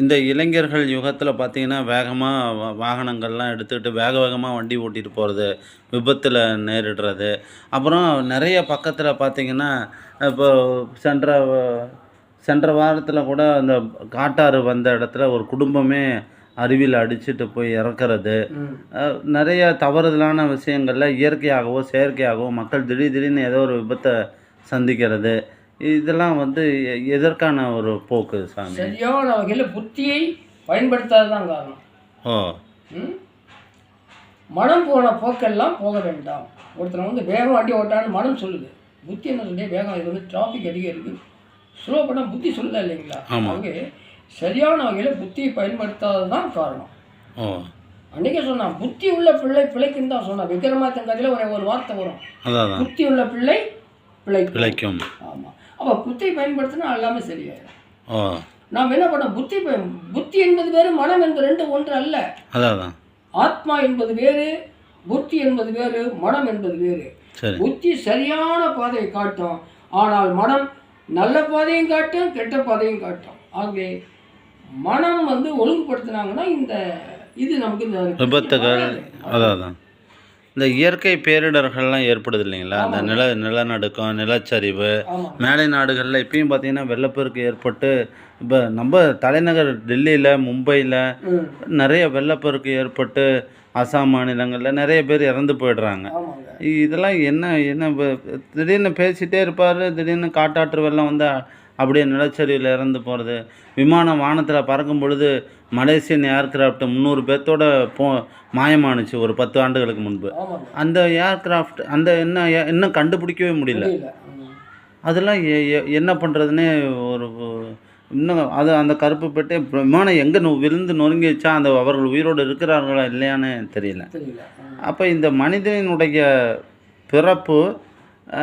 இந்த இளைஞர்கள் யுகத்தில் பார்த்தீங்கன்னா வேகமாக வாகனங்கள்லாம் எடுத்துக்கிட்டு வேக வேகமாக வண்டி ஓட்டிட்டு போகிறது விபத்தில் நேரிடுறது. அப்புறம் நிறைய பக்கத்தில் பார்த்தீங்கன்னா இப்போ சென்ற சென்ற வாரத்தில் கூட அந்த காட்டாறு வந்த இடத்துல ஒரு குடும்பமே அருவியில் அடிச்சிட்டு போய் இறக்குறது. நிறைய தவறுதலான விஷயங்களில் இயற்கையாகவோ செயற்கையாகவோ மக்கள் திடீர் திடீர்னு ஏதோ ஒரு விபத்தை சந்திக்கிறது. இதெல்லாம் வந்து எதற்கான ஒரு போக்கு சாமி? சரியான வகையில் புத்தியை பயன்படுத்தாததான் காரணம். ஓ? மனம் போன போக்கெல்லாம் போக வேண்டாம். ஒருத்தனை வந்து வேகம் வண்டி ஓட்டான்னு மனம் சொல்லுது. புத்தி என்ன சொல்லி வேகம் இது வந்து டிராஃபிக் அதிகம் இருக்குது ஸ்லோ பண்ணால் புத்தி சொல்லுதா இல்லைங்களா. அவங்க சரியான வகையில் புத்தியை பயன்படுத்தாதது தான் காரணம் அன்றைக்கே சொன்னான் புத்தி உள்ள பிள்ளை பிழைக்குன்னு தான் சொன்னான். விக்ரமாதித்தன் கதையில் ஒரு ஒரு வார்த்தை வரும். புத்தி உள்ள பிள்ளை பிழைக்கும். ஆமாம் அப்போ புத்தியை பயன்படுத்தினா எல்லாமே சரியாயிடும் நாம் என்ன பண்ணோம்? புத்தி புத்தி என்பது வேறு மனம் என்பது ரெண்டு ஒன்று அல்ல. அதான் ஆத்மா என்பது வேறு புத்தி என்பது வேறு மனம் என்பது வேறு. புத்தி சரியான பாதையை காட்டும். ஆனால் மனம் நல்ல பாதையும் காட்டும் கெட்ட பாதையும் காட்டும். ஆகவே மனம் வந்து ஒழுங்குபடுத்தினாங்கன்னா இந்த இது நமக்கு இந்த விபத்துகள் அதான் இந்த இயற்கை பேரிடர்கள்லாம் ஏற்படுது இல்லைங்களா? அந்த நில நிலநடுக்கம் நிலச்சரிவு மேலை நாடுகளில் இப்பயும் பார்த்தீங்கன்னா வெள்ளப்பெருக்கு ஏற்பட்டு இப்போ நம்ம தலைநகர் டெல்லியில் மும்பையில் நிறைய வெள்ளப்பெருக்கு ஏற்பட்டு அசாம் மாநிலங்களில் நிறைய பேர் இறந்து போயிடுறாங்க. இதெல்லாம் என்ன என்ன திடீர்னு பேசிட்டே இருப்பார் திடீர்னு காட்டாற்று வெள்ளம் வந்து அப்படியே நிலச்சரிவில் இறந்து போகிறது விமானம் வானத்தில் பறக்கும் பொழுது மலேசியன் ஏர்கிராஃப்ட் முந்நூறு பேர்த்தோட போ மாயமானுச்சு ஒரு பத்து ஆண்டுகளுக்கு முன்பு. அந்த ஏர்கிராஃப்ட் அந்த என்ன இன்னும் கண்டுபிடிக்கவே முடியல. அதெல்லாம் என்ன பண்ணுறதுனே ஒரு இன்னும் அது அந்த கருப்பு பெட்டு விமானம் எங்கே விழுந்து நொறுங்கிச்சா அந்த அவர்கள் உயிரோடு இருக்கிறார்களா இல்லையான்னு தெரியல. அப்போ இந்த மனிதனுடைய பிறப்பு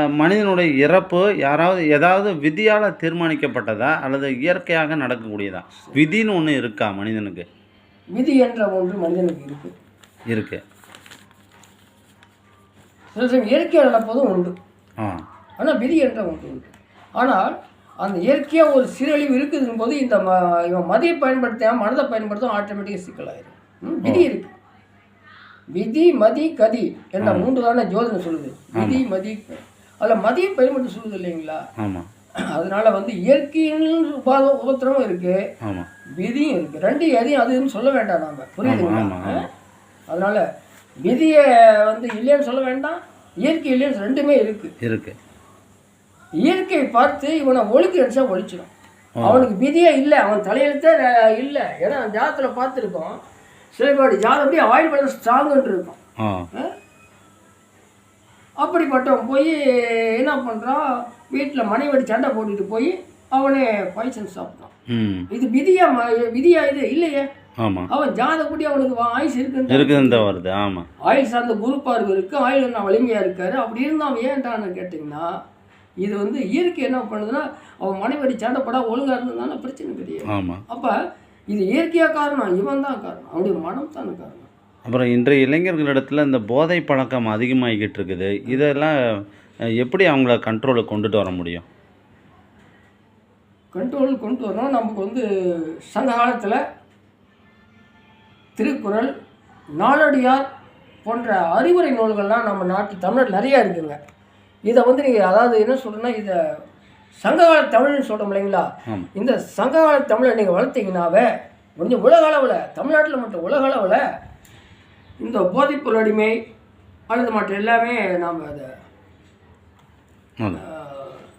மனிதனுடைய இறப்பு யாராவது ஏதாவது விதியால் தீர்மானிக்கப்பட்டதா அல்லது இயற்கையாக நடக்கக்கூடியதா? விதின்னு ஒன்று இருக்கா மனிதனுக்கு? விதி என்ற ஒன்று மனிதனுக்கு இருக்கு. இருக்கு. சில சமயம் இயற்கையாக நடப்பதும் உண்டு. ஆ. ஆனால் விதி என்ற ஒன்று உண்டு. ஆனால் அந்த இயற்கையாக ஒரு சீரழிவு இருக்குதுன்னு போது இந்த ம இவன் மதியை பயன்படுத்தாம மனதை பயன்படுத்தும் ஆட்டோமேட்டிக்காக சிக்கலாயிரும் விதி இருக்கு. விதி மதி கதி என்ற மூன்று தானே ஜோதிடம் சொல்லுது. விதி மதி அதில் மதியை பயன்படுத்த சொல்லுது இல்லைங்களா? ஆமாம் அதனால வந்து இயற்கையின் உபாத உபத்திரமும் இருக்கு. விதியும் இருக்கு. ரெண்டு எதையும் அதுன்னு சொல்ல வேண்டாம் நாம. புரியுதுங்களா. அதனால விதியை வந்து இல்லைன்னு சொல்ல வேண்டாம். இயற்கை இல்லைன்னு ரெண்டுமே இருக்கு. இருக்கு. இயற்கையை பார்த்து இவனை ஒழுக்கி அடிச்சா ஒழிச்சிடும் அவனுக்கு விதியே இல்லை. அவன் தலையெழுத்தே இல்லை. ஏன்னா ஜாதத்தில் பார்த்துருக்கோம். சில பேர் ஜாதம் அப்படியே ஆயில் பண்ண ஸ்ட்ராங்குன்னு இருக்கும்? அப்படிப்பட்டவன் போய் என்ன பண்ணுறான் வீட்டில் மனைவடி சண்டை போட்டுட்டு போய் அவனே பாய்சன் சாப்பிட்டான். இது விதியா விதியா இது? இல்லையே. அவன் ஜாதப்படி அவனுக்கு வா- ஆயுசு இருக்குன்னு வருது ஆமாம் ஆயுள் சார்ந்த குரு பார்வை இருக்கு ஆயுள் நான் வலிமையாக இருக்காரு? அப்படி இருந்தால் அவன் ஏன்டான்னு கேட்டிங்கன்னா இது வந்து இயற்கை என்ன பண்ணுதுன்னா அவன் மனைவடி சண்டைப்படா ஒழுங்காக இருந்ததுனால பிரச்சனை கிடையாது. ஆமாம் அப்போ இது இயற்கையாக காரணம் இவன் தான் காரணம். அவனுடைய மனம் தானே காரணம். அப்புறம் இன்றைய இளைஞர்களிடத்தில் இந்த போதை பழக்கம் அதிகமாகிக்கிட்டு இருக்குது இதெல்லாம் எப்படி அவங்கள கண்ட்ரோலுக்கு கொண்டுட்டு வர முடியும்? கண்ட்ரோல் கொண்டு வரணும் நமக்கு வந்து சங்க காலத்தில் திருக்குறள் நாலடியார் போன்ற அறிவுரை நூல்கள்லாம் நம்ம நாட்டு தமிழ்நாட்டில் நிறையா இருக்குங்க. இதை வந்து நீங்கள் அதாவது என்ன சொல்கிறேன்னா இதை சங்ககால தமிழ்னு சொல்கிறோம் இல்லைங்களா? இந்த சங்ககால தமிழை நீங்கள் வளர்த்தீங்கன்னாவே கொஞ்சம் உலக அளவில் தமிழ்நாட்டில் மட்டும் உலக அளவில் இந்த போதைப்பொருள் அடிமை அல்லது மற்ற எல்லாமே நாம் அதை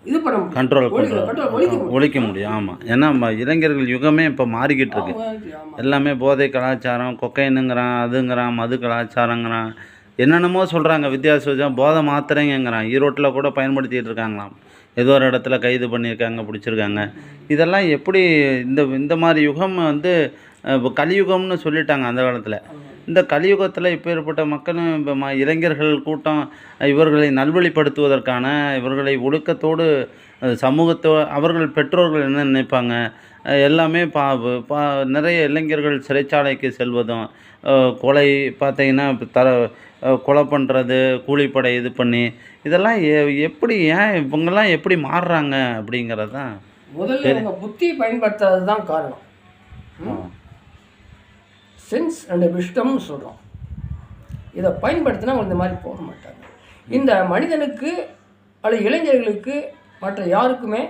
இது பண்ண முடியும். கண்ட்ரோல் ஒழிக்க- முடியும். ஆமாம் ஏன்னா இளைஞர்கள் யுகமே இப்போ மாறிக்கிட்டு இருக்கு. எல்லாமே போதை கலாச்சாரம் கொக்கைனுங்கிறான் அதுங்கிறான் மது கலாச்சாரங்கிறான். என்னென்னமோ சொல்கிறாங்க வித்தியாசம். போதை மாத்திரைங்கிறான். ஈரோட்டில் கூட பயன்படுத்திட்டு இருக்காங்களாம். ஏதோ ஒரு இடத்துல கைது பண்ணியிருக்காங்க பிடிச்சிருக்காங்க. இதெல்லாம் எப்படி இந்த இந்த மாதிரி யுகம் வந்து கலியுகம்னு சொல்லிட்டாங்க அந்த காலத்தில். இந்த கலியுகத்தில் இப்போ ஏற்பட்ட மக்களும் இப்போ ம இளைஞர்கள் கூட்டம் இவர்களை நல்வழிப்படுத்துவதற்கான இவர்களை ஒழுக்கத்தோடு சமூகத்தோ அவர்கள் பெற்றோர்கள் என்ன நினைப்பாங்க? எல்லாமே பா பா நிறைய இளைஞர்கள் சிறைச்சாலைக்கு செல்வதும் கொலை பார்த்தீங்கன்னா இப்ப தர கொலை பண்ணுறது கூலிப்படை இது பண்ணி இதெல்லாம் எ- எப்படி ஏன் இவங்கெல்லாம் எப்படி மாறுறாங்க அப்படிங்கிறது தான் முதல்ல புத்தி பயன்படுத்தாதது தான் காரணம்? சென்ஸ் அண்ட் விஷ்டம்னு சொல்கிறோம் இதை பயன்படுத்தினா அவங்க இந்த மாதிரி போக மாட்டாங்க. இந்த மனிதனுக்கு அல்லது இளைஞர்களுக்கு மற்ற யாருக்குமே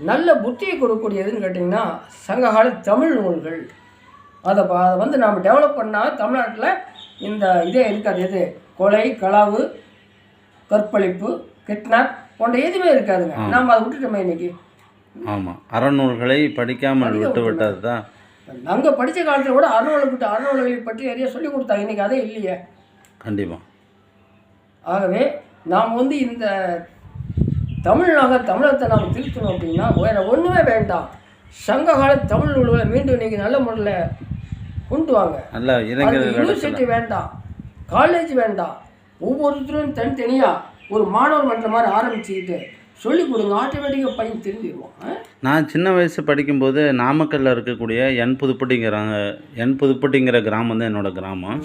நல்ல புத்தியை கொடுக்கக்கூடியதுன்னு கேட்டிங்கன்னா சங்ககால தமிழ் நூல்கள். அதை அதை வந்து நாம் டெவலப் பண்ணால் தமிழ்நாட்டில் இந்த இதே இருக்காது எது? கொலை களவு கற்பழிப்பு கிட்னாப் போன்ற எதுவுமே இருக்காதுங்க. நாம் அதை விட்டுட்டோமே இன்னைக்கு. ஆமாம் அறநூல்களை படிக்காமல் விட்டு விட்டது தான் நாங்கள் படித்த காலத்தில் கூட அறநூலை அறநூல்களை பற்றி நிறைய சொல்லி கொடுத்தாங்க இன்றைக்கி அதே இல்லையே. கண்டிப்பாக ஆகவே நாம் வந்து இந்த தமிழ்நாக தமிழகத்தை நாம் திருத்தணும் அப்படின்னா வேறு ஒன்றுமே வேண்டாம். சங்ககால தமிழ் நூல்களை மீண்டும் இன்னைக்கு நல்ல முறையில் கொண்டு வாங்க. யூனிவர்சிட்டி வேண்டாம். காலேஜ் வேண்டாம். ஒவ்வொருத்தரும் தனித்தனியாக ஒரு மாணவர் மன்ற மாதிரி ஆரம்பிச்சுக்கிட்டு சொல்லி கொடுங்க ஆட்டோமேட்டிக்காக பையன் திரும்பிடுவான். நான் சின்ன வயசு படிக்கும்போது நாமக்கல்லில் இருக்கக்கூடிய என் புதுப்பட்டிங்கிறாங்க என் புதுப்பட்டிங்கிற கிராமம் தான் என்னோட கிராமம்.